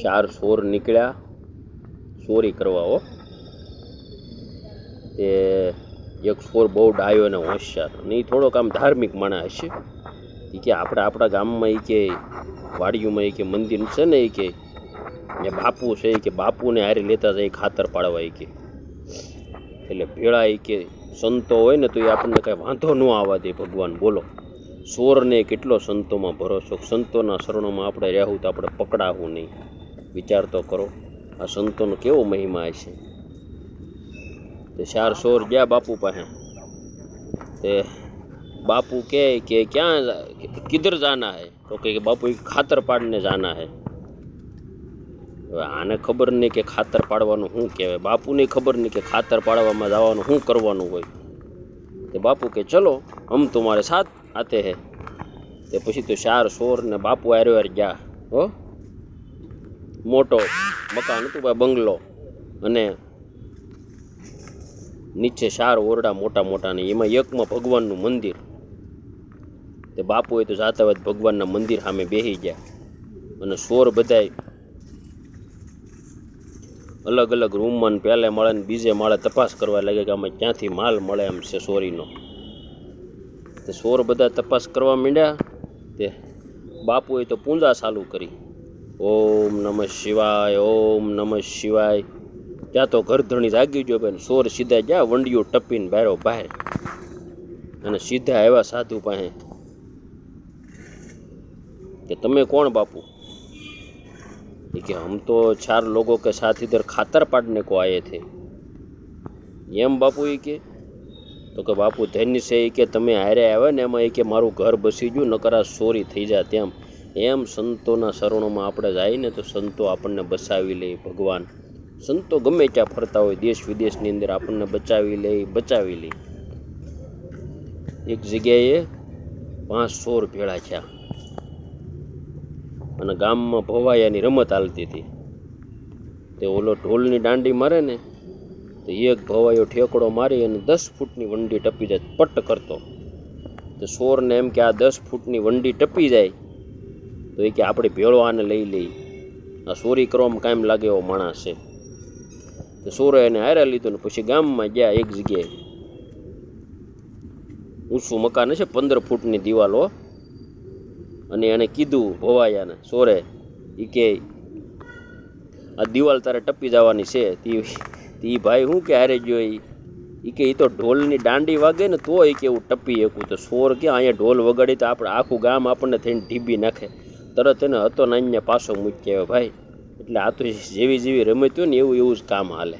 ચાર સોર નીકળ્યા. ચોરી કરવા હો. તે એક સોર બહુ ડાયો અને હોશિયાર. અને એ થોડોક આમ ધાર્મિક માણસ હશે. એ કે આપણે આપણા ગામમાં એ કે વાડીઓમાં એ કે મંદિર છે ને એ કે ને બાપુ છે એ કે બાપુને હારે લેતા જાય ખાતર પાડવા એ કે. એટલે ભેળા એ કે સંતો હોય ને તો એ આપણને કાંઈ વાંધો ન આવવા દે ભગવાન બોલો. સોરને કેટલો સંતોમાં ભરોસો? સંતોના શરણોમાં આપણે રહેવું તો આપણે પકડાવું નહીં. વિચાર તો કરો, આ સંતોનો કેવો મહિમા હશે? તે ચાર સોર ગયા બાપુ પાસે. તે બાપુ કહે કે ક્યાં કિધર જાના હે? તો કે બાપુ, એ ખાતર પાડને જાના હે. હવે આને ખબર નહીં કે ખાતર પાડવાનું શું કહેવાય. બાપુને ખબર નહીં કે ખાતર પાડવામાં જવાનું શું કરવાનું હોય. તે બાપુ કે ચલો હમ તમારે સાથ આતે હે. તે પછી તો શાર, સોર ને બાપુ હારે હારે ગયા. હો? મોટો મકાન હતું ભાઈ, બંગલો. અને નીચે શાર, ઓરડા મોટા મોટા ને એમાં એકમાં ભગવાનનું મંદિર. તે બાપુએ તો જાતા હોય ભગવાનના મંદિર સામે બેસી ગયા. અને સોર બધાય અલગ અલગ રૂમમાં પહેલે મળે ને બીજે માળે તપાસ કરવા લાગે કે આમાં ક્યાંથી માલ મળે એમ છે સોરીનો. તે સોર બધા તપાસ કરવા માંડ્યા. તે બાપુએ તો પૂંજા ચાલુ કરી. ઓમ નમઃ શિવાય, ઓમ નમઃ શિવાય. ત્યાં તો ઘરધણી જાગી ગયો બેન. સોર સીધા ગયા વંડીઓ ટપીને બારો બહાર. અને સીધા આવ્યા સાધુ પાસે. કે તમે કોણ બાપુ? એ કે હમ તો ચાર લોકો કે સાથ ઇધર ખાતર પાડને કો આયે થે. એમ બાપુ એ કે તો કે બાપુ, ધન્ય છે એ કે તમે હારે આવ્યા ને એમાં એ કે મારું ઘર બસી ગયું, નકરા સોરી થઈ જાય તેમ એમ સંતોના શરણોમાં આપણે જઈએ તો સંતો આપણને બચાવી લે ભગવાન. સંતો ગમે ત્યાં ફરતા હોય, દેશ વિદેશની અંદર આપણને બચાવી લે બચાવી લે. એક જગ્યાએ પાંચ સોર ભેળા થયા. અને ગામમાં ભવાયાની રમત હાલતી હતી. તે ઓલો ઢોલની દાંડી મારે ને તો એક ભવાયો ઠેકડો મારી અને દસ ફૂટની વંડી ટપી જાય પટ્ટ કરતો. તો સોરને એમ કે આ દસ ફૂટની વંડી ટપી જાય. તો એ કે આપણે ભેળો આને લઈ લઈ આ સોરી કરવામાં કાયમ લાગે એવો માણસ છે. તો સોરે એને હારે લીધું ને પછી ગામમાં ગયા એક જગ્યાએ. ઊંચું મકાન છે પંદર ફૂટની દિવાલો અને એણે કીધું ભવાયાને, સોરે એ કે, આ દિવાલ તારે ટપી જવાની છે, તી તી ભાઈ શું કે હારે ગયો એ કે એ તો ઢોલની દાંડી વાગે ને તો એ કે એવું ટપી શકું. તો સોર કે અહીંયા ઢોલ વગાડે તો આપણે આખું ગામ આપણને થઈને ઢીબી નાખે. તરત એને હતો ને અહીંયા પાછો મૂકી આવે ભાઈ. એટલે આ તો જેવી જેવી રમત હોય ને એવું એવું જ કામ હાલે.